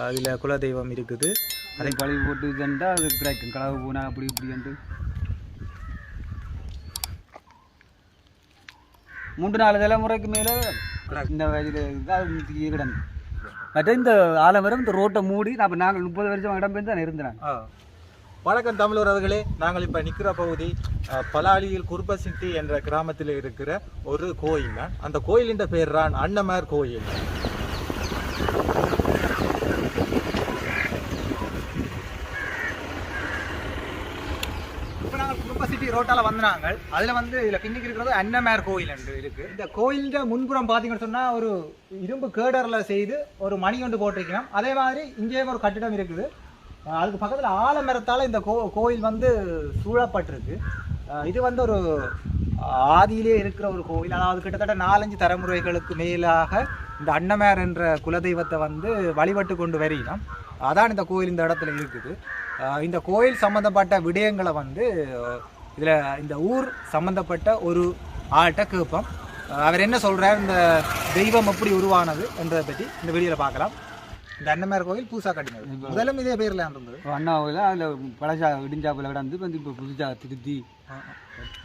அதில் குலதெய்வம் இருக்குது. அதை கழுவி போட்டு தண்டா அது கிடைக்கும் களவு பூனா அப்படி இப்படி என்று. மூன்று நாலு தலைமுறைக்கு மேலே இந்த வயதில் கிடந்து மற்ற இந்த ஆலமரம் இந்த ரோட்டை மூடி அப்போ நாங்கள் முப்பது வருஷம் இடம் பெயர்ந்து தான் இருந்தேன். வணக்கம் தமிழர் அவர்களே. நாங்கள் இப்போ நிற்கிற பகுதி அஹ், பலாலியில் குருபசிட்டி என்ற கிராமத்தில் இருக்கிற ஒரு கோயில். தான் அந்த கோயிலின் பேர் தான் அன்னமார் கோயில். இப்போ நாங்கள் ரோட்டால் வந்தாங்க அதில் வந்து இதில் பின்னிக்கு இருக்கிறது அன்னமேர் கோயில் என்று இருக்கு. இந்த கோயிலின் முன்புறம் பார்த்தீங்கன்னு சொன்னால் ஒரு இரும்பு கேடரில் செய்து ஒரு மணி கொண்டு போட்டிருக்கணும் அதே மாதிரி இங்கேயும் ஒரு கட்டிடம் இருக்குது. அதுக்கு பக்கத்தில் ஆலமரத்தால் இந்த கோ கோயில் வந்து சூழப்பட்டிருக்கு. இது வந்து ஒரு ஆதியிலே இருக்கிற ஒரு கோயில். அதாவது கிட்டத்தட்ட நாலஞ்சு தலைமுறைகளுக்கு மேலாக இந்த அன்னமேர் என்ற குலதெய்வத்தை வந்து வழிபட்டு கொண்டு வருகிறோம். அதான் இந்த கோயில் இந்த இடத்துல இருக்குது. இந்த கோயில் சம்பந்தப்பட்ட விடயங்களை வந்து இதில் இந்த ஊர் சம்பந்தப்பட்ட ஒரு ஆள்கிட்ட கேட்போம். அவர் என்ன சொல்றார்? இந்த தெய்வம் எப்படி உருவானது என்றதை பற்றி இந்த வீடியோவில் பார்க்கலாம். இந்த அன்னமேர் கோயில் பூசா கட்டினது. முதலும் இதே பேர்ல இருந்தது. அண்ணா கோயில்? அதில் பழசா இடிஞ்சாப்பில் கிடந்து வந்து இப்போ புதுசாக திருத்தி.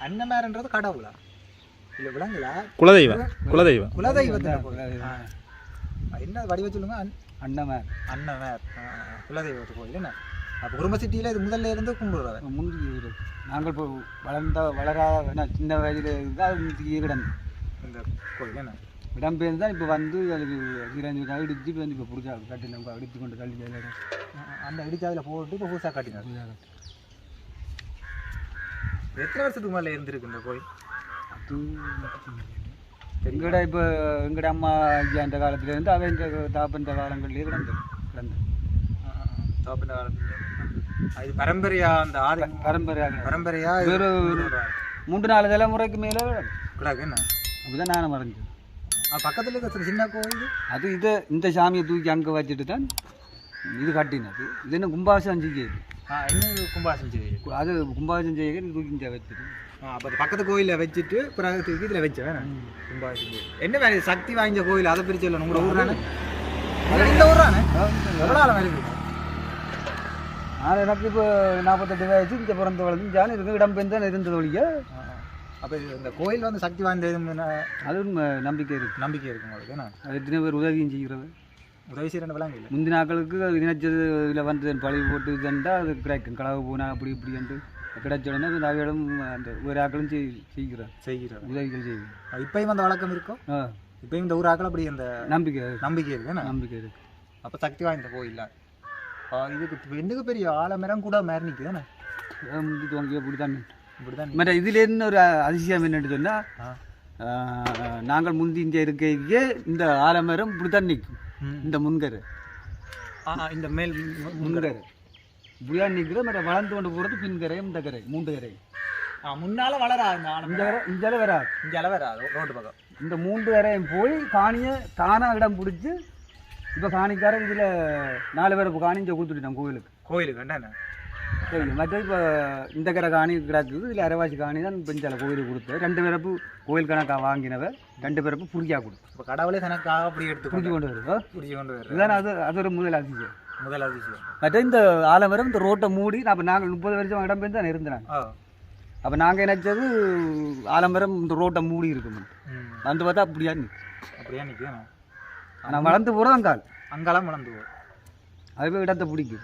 அன்னமேர்ன்றது கடவுளா? இல்ல விலங்குலா? குலதெய்வம். குலதெய்வம். குலதெய்வத்தின். என்ன வடிவ சொல்லுங்க? அன்னமேர் ஆ, குலதெய்வத்து கோயில் என்ன? அப்போ குடும்ப சிட்டியில இது முதல்ல இருந்து கும்பிடுறவர் முந்தி. நாங்கள் இப்போ வளர்ந்த வளராத சின்ன வயதில் இருந்தால் முந்தி கிடந்து இந்த கோயில் என்ன? இடம்பெயர்ந்து தான் இப்போ வந்து அதுக்கு இரண்டு இடிச்சு வந்து இப்போ புதுசா கட்டி நம்ம அடித்து கொண்டு ஆ, அந்த இடிச்சாதில் போட்டு இப்போ பூசா கட்டினார். எத்தனை வருஷத்துக்கு மேலே இருந்திருக்கு இந்த கோயில்? அது எங்கட இப்போ எங்கட அம்மா ஐயா அந்த காலத்துல இருந்து அவன் இந்த தாப்பந்த காலங்கள்லேயே கிடந்து கிடந்து தோப்பின காலத்துல. இது பரம்பரையா அந்த ஆதி பரம்பரையா. வேறு ஒரு மூன்று நாலு தலைமுறைக்கு மேலே கிடாக்கு என்ன? அப்படிதான் நானும் மறைஞ்சேன் பக்கத்துல இருக்கிற சின்ன கோயில்? அது இதை இந்த சாமியை தூக்கி அங்கே வச்சுட்டு தான் இது கட்டினது. இது என்ன கும்பாசம் செய்யுது என்ன கும்பாசம் செய்தி? அது கும்பாசம் செய்ய தூக்கி இங்கே வச்சுட்டு. அப்போ அது பக்கத்து கோயிலில் வச்சுட்டு பிறகு தூக்கி இதில் வச்சேன் கும்பாசம் என்ன வேறு சக்தி வாய்ந்த கோயில் அதை பிரிச்சு சொல்லணும். உங்களோட ஊரானே அது இந்த ஊரானே எவ்வளோ ஆழம் இருக்கு நான் எனக்கு இப்போ நாற்பத்தெட்டு வயசு இங்கே பிறந்த வளர்ந்து ஜான் இருக்கு இடம் பெண் தான் இருந்தது ஒழிய அப்போ இந்த கோயில் வந்து சக்தி வாய்ந்ததுன்னு அது நம்பிக்கை இருக்கு நம்பிக்கை இருக்கு உங்களுக்கு என்ன அது எத்தனை பேர் உதவியும் செய்கிறது உதவி செய்கிற விளங்கு இல்லை முந்தின நாட்களுக்கு அது நினைச்சது இதில் வந்து பழி போட்டு தண்டா அது கிடைக்கும் களவு போனா அப்படி இப்படி என்று கிடைச்ச உடனே அவையிடம் அந்த ஒரு ஆக்களும் செய் செய்கிறார் செய்கிறார் உதவிகள் செய்யும் இப்பயும் அந்த வழக்கம் இருக்கும் இப்பயும் இந்த ஊராக்கள் அப்படி அந்த நம்பிக்கை. நம்பிக்கை இருக்கு நம்பிக்கை இருக்கு அப்போ சக்தி வாய்ந்த கோயில் இதுக்கு பெண்ணுக்கு பெரிய ஆலமரம் கூட மேரி நிற்குது என்ன? அதான் முந்தி துவங்கி அப்படி தான் இப்படி தான் மற்ற இதுல என்ன ஒரு அதிசயம் என்னன்னு சொன்னா ஆ. ஆஹ், நாங்கள் முந்தி இங்கே இருக்கையே இந்த ஆலமரம் இப்படி தான் நிற்கும். இந்த முன்கரை. இந்த மேல் முன்கரை. இப்படியா நிற்கிற மற்ற வளர்ந்து கொண்டு போகிறது பின்கரை இந்த கரை மூன்று கரை முன்னால வளராது இந்த கரை இந்த அளவு வராது. அளவு வராது ரோட்டு பக்கம். இந்த மூன்று கரையும் போய் காணியை தானாக இடம் பிடிச்சி இப்போ காணிக்காரன் இதில் நாலு பேர் இப்போ காணி இங்கே கொடுத்துட்டோம் கோயிலுக்கு. கோயிலுக்கு என்ன சரி மற்ற இப்போ இந்த கரை காணி கிடக்குது. இதில் அரைவாசி காணி தான் பெஞ்சால கோயிலுக்கு கொடுத்தது. ரெண்டு பிறப்பு கோயில் கணக்காக வாங்கினவ ரெண்டு பிறப்பு புரியா கொடுத்து இப்போ கடவுளே தனக்காக அப்படி எடுத்து புரிஞ்சு கொண்டு வருது? புரிஞ்சு கொண்டு வர்றாரு இதுதான் அது அது ஒரு முதல் அதிசயம். முதல் அதிசயம். மற்ற இந்த ஆலமரம் இந்த ரோட்டை மூடி அப்போ நாங்கள் முப்பது வருஷம் இடம் பெயர்ந்து தான் இருந்தேன் ஆ. அப்போ நாங்கள் நினச்சது? ஆலமரம் இந்த ரோட்டை மூடி இருக்கும் வந்து பார்த்தா அப்படியா நிற்கும் அப்படியே நிற்கும் ஆனால் வளர்ந்து போகிறோம் அங்கால் அங்கெல்லாம் வளர்ந்து போகும் அதுவே இடத்தை பிடிக்கும்.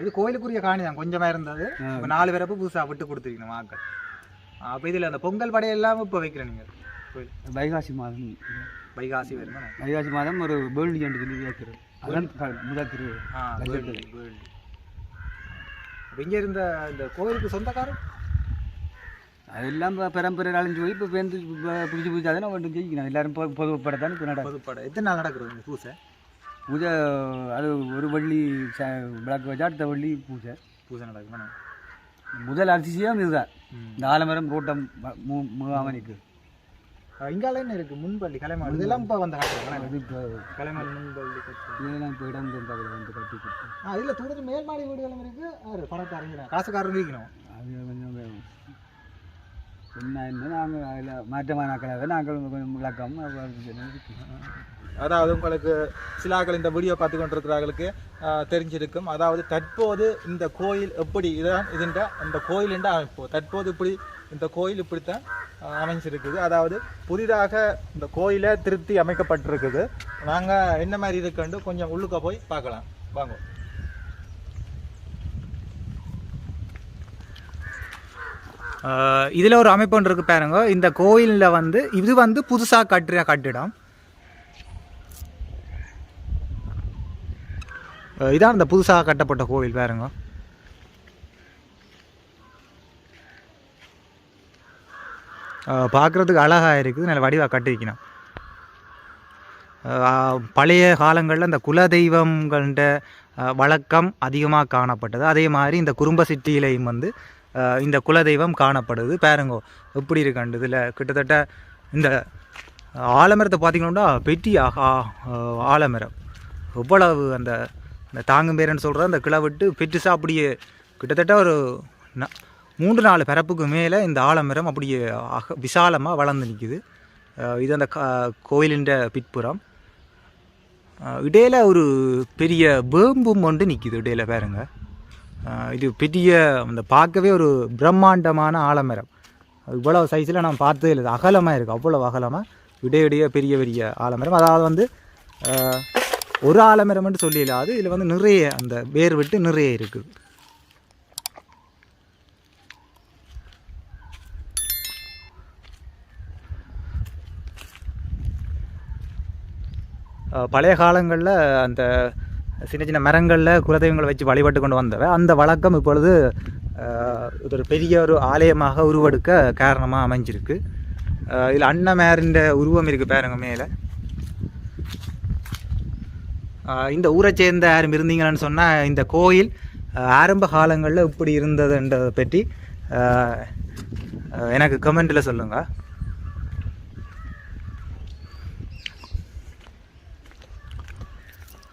இது கோயிலுக்குரிய காணி தான். கொஞ்சமாக இருந்தது. இப்போ நாலு பேரப்பு புதுசாக விட்டு கொடுத்துருக்கீங்க ஆக்கள் அப்போ இதில் அந்த பொங்கல் படையெல்லாம் இப்போ வைக்கிறேன் நீங்கள் வைகாசி மாதம். வைகாசி வருமா? வைகாசி மாதம் ஒரு வேள்வி என்று சொல்லி வைக்கிறது முதல் திரு ஆ இங்க இருந்த இந்த கோயிலுக்கு சொந்தக்காரர்? அதெல்லாம் இப்போ பரம்பரை அழிஞ்சு போய் இப்போ பேருந்து பிடிச்சி பிடிச்சி அதெல்லாம் ஒன்றும் ஜெயிக்கணும் எல்லாரும் பொ- பொதுப்படத்தான் இப்போ நட பொதுப்படை எத்தனை நாள் நடக்கிறது பூசை பூஜை அது ஒரு வள்ளி ச- விளக்கு வச்சா அடுத்த வள்ளி பூஜை பூசை நடக்கும் முதல் அதிசயம் இதுதான். இந்த ஆலமரம் ரோட்டம் முகாமணிக்கு இங்கால என்ன இருக்கு முன்பள்ளி கலைமாடு இதெல்லாம் இப்போ வந்த அது இப்போ கலைமாடு முன்பள்ளி இதெல்லாம் இப்போ இடம் இருந்தால் வந்து கட்டி கொடுத்து ஆ இதில் தூரத்து மேல் மாடி வீடுகளும் இருக்கு ஆறு பணக்காரங்க காசுக்காரங்க இருக்கணும் அது கொஞ்சம் என்ன நாங்கள் அதில் மாற்றமான நாங்கள் கொஞ்சம் விளக்கம் அதாவது உங்களுக்கு சிலாக்கள் இந்த வீடியோ பார்த்து கொண்டிருக்கிறார்களுக்கு தெரிஞ்சிருக்கும். அதாவது தற்போது இந்த கோயில் எப்படி இதான் இதுன்ற இந்த கோயிலின்ற அமைப்பு. தற்போது இப்படி இந்த கோயில் இப்படித்தான் அமைஞ்சிருக்குது. அதாவது புதிதாக இந்த கோயிலை திருத்தி அமைக்கப்பட்டிருக்குது. நாங்கள் என்ன மாதிரி இருக்குன்னு கொஞ்சம் உள்ளுக்க போய் பார்க்கலாம். வாங்க. இதில் ஒரு அமைப்பு ஒன்று இருக்கு பாருங்க. இந்த கோயிலில் வந்து இது வந்து புதுசாக கட்டுற கட்டிடம். இதான் இந்த புதுசாக கட்டப்பட்ட கோவில் பாருங்க. பார்க்குறதுக்கு அழகாக இருக்குது. நல்ல வடிவாக கட்டிருக்கணும். பழைய காலங்களில் இந்த குலதெய்வங்கள்ட வழக்கம் அதிகமாக காணப்பட்டது. அதே மாதிரி இந்த குறும்ப சிட்டியிலையும் வந்து இந்த குலதெய்வம் காணப்படுது. பாருங்கோ எப்படி இருக்காண்டு இதில்? கிட்டத்தட்ட இந்த ஆலமரத்தை பார்த்தீங்கன்னா பெரிய ஆலமரம். எவ்வளவு அந்த அந்த தாங்கும் பேரன்னு சொல்கிற அந்த கிளை விட்டு பெருசாக அப்படியே கிட்டத்தட்ட ஒரு ந- மூன்று நாலு பிறப்புக்கு மேலே இந்த ஆலமரம் அப்படியே அக விசாலமாக வளர்ந்து நிற்குது இது அந்த கோயிலின் கோயிலின்ற பிற்புறம் இடையில் ஒரு பெரிய வேம்பும் ஒன்று நிற்கிது இடையில பாருங்கள் இது பெரிய அந்த பார்க்கவே ஒரு பிரம்மாண்டமான ஆலமரம். இவ்வளோ சைஸில் நான் பார்த்ததே இல்லை. அகலமாக இருக்குது அவ்வளோ அகலமாக இடையிடைய பெரிய பெரிய ஆலமரம். அதாவது வந்து ஒரு ஆலமரம்னு சொல்லிடலாது இதில் வந்து நிறைய அந்த வேர் விட்டு நிறைய இருக்குது பழைய காலங்களில் அந்த சின்ன சின்ன மரங்களில் குலதெய்வங்களை வச்சு வழிபட்டு கொண்டு வந்தவை. அந்த வழக்கம் இப்பொழுது ஒரு பெரிய ஒரு ஆலயமாக உருவெடுக்க காரணமாக அமைஞ்சிருக்கு. இதில் அன்னமேரின்ற உருவம் இருக்குது பாருங்க மேலே. இந்த ஊரை சேர்ந்த யாரும் இருந்தீங்கன்னு சொன்னால் இந்த கோயில் ஆரம்ப காலங்களில் இப்படி இருந்ததுன்றதை பற்றி எனக்கு கமெண்ட்டில் சொல்லுங்கள்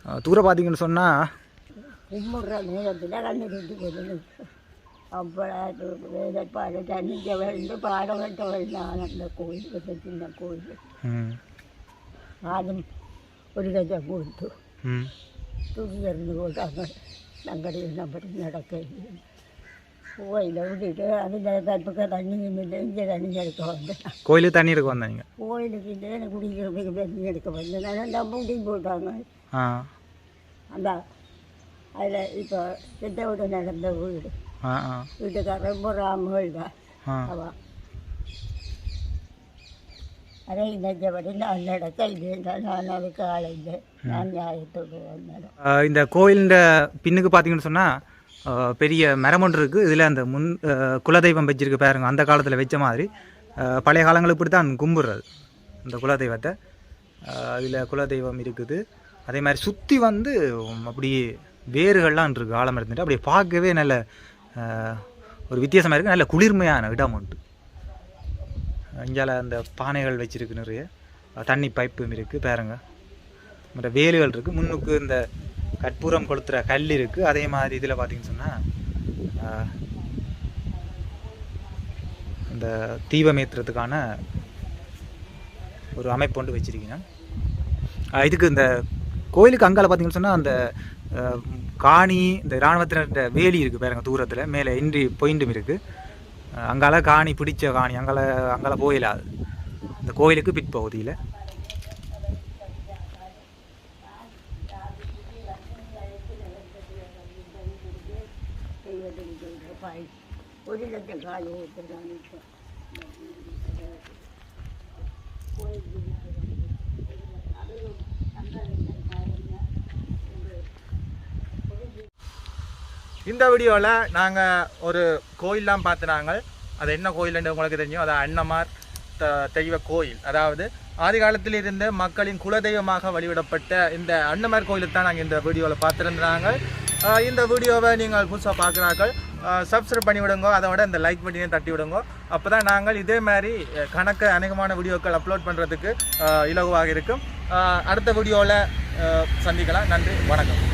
தூரம் பார்த்தீங்கன்னு சொன்னால் கும்பிட்ற நேரத்தில் கண்ணெடுத்து கொண்டு அவ்வளோ வேலைப்பாடு தண்ணிக்க வந்து பாடம் கட்ட வேண்டாம் அந்த கோயில் இந்த சின்ன கோயில். ம். அதுவும் ஒரு கஜம் கொடுத்து தூக்கி எறிந்து போட்டாங்க. நாங்கள் நம்படி நடக்க கோயிலை விட்டுட்டு அதில் தப்புக்க தண்ணி இல்லை இங்கே தண்ணி எடுக்க வந்தேன். கோயிலுக்கு தண்ணி எடுக்க வந்தீங்க? கோயிலுக்கு குடிக்கிறதுக்கு தண்ணி எடுக்க வந்தேன். நம்பி போட்டாங்க. அந்த அதில் இப்போ நடந்த வீடு. ஆ ஆ. வீட்டுக்காரர் ராமகள் தான். ஆ. அவ. அதை நினைச்சபடி நான் நடக்க இல்லை நான் அதுக்கு ஆள் இல்லை. நான் நியாயத்தோடு வந்தேன். ஆஹ் இந்த கோயிலின் பின்னுக்கு பார்த்தீங்கன்னு சொன்னால் பெரிய மரம் ஒன்று இருக்குது இதில் அந்த முன் குலதெய்வம் வச்சிருக்கு பாருங்க. அந்த காலத்தில் வச்ச மாதிரி. பழைய காலங்கள் இப்படி தான் கும்பிட்றது. இந்த குலதெய்வத்தை. அதில் குலதெய்வம் இருக்குது. அதே மாதிரி சுற்றி வந்து அப்படி அப்படியே வேர்கள்லாம் இருக்குது ஆலமரத்துட்டு அப்படியே பார்க்கவே நல்ல ஒரு வித்தியாசமாக இருக்குது நல்ல குளிர்மையான இடம் உண்டு. இங்கால அந்த பானைகள் வச்சுருக்கு நிறைய. தண்ணி பைப்பும் இருக்குது பாருங்க. மற்ற வேலுகள் இருக்குது முன்னுக்கு இந்த கற்பூரம் கொளுத்துற கல் இருக்குது அதே மாதிரி இதில் பார்த்தீங்கன்னு சொன்னால் இந்த தீபம் ஏற்றுறதுக்கான ஒரு அமைப்பு ஒன்று வச்சுருக்கீங்க. இதுக்கு இந்த கோயிலுக்கு அங்கால பார்த்தீங்கன்னு சொன்னால் அந்த காணி இந்த இராணுவத்தினர் வேலி இருக்குது பாருங்க தூரத்தில். மேலே இன்றி பொயிண்டும் இருக்குது அங்கால காணி பிடிச்ச காணி அங்கால அங்கால போயிடாது இந்த கோயிலுக்கு பிற்பகுதியில். ஒரு லட்சம் கால் இந்த வீடியோவில் நாங்கள் ஒரு கோயில்லாம் பார்த்துனாங்க அது என்ன கோயில்னு உங்களுக்கு தெரியும். அது அன்னமார் த தெய்வ கோயில். அதாவது ஆதி காலத்தில் இருந்து மக்களின் குலதெய்வமாக வழிவிடப்பட்ட இந்த அன்னமார் கோயிலுக்கு தான் நாங்கள் இந்த வீடியோவில் பார்த்துருந்தாங்க இந்த வீடியோவை நீங்கள் புதுசாக பார்க்குறாக்கள் சப்ஸ்கிரைப் பண்ணி விடுங்க அதோட இந்த லைக் பட்டினையும் தட்டி விடுங்க அப்போ தான் நாங்கள் இதே மாதிரி கணக்கு அநேகமான வீடியோக்கள் அப்லோட் பண்ணுறதுக்கு இலகுவாக இருக்கும். அடுத்த வீடியோவில் சந்திக்கலாம். நன்றி. வணக்கம்.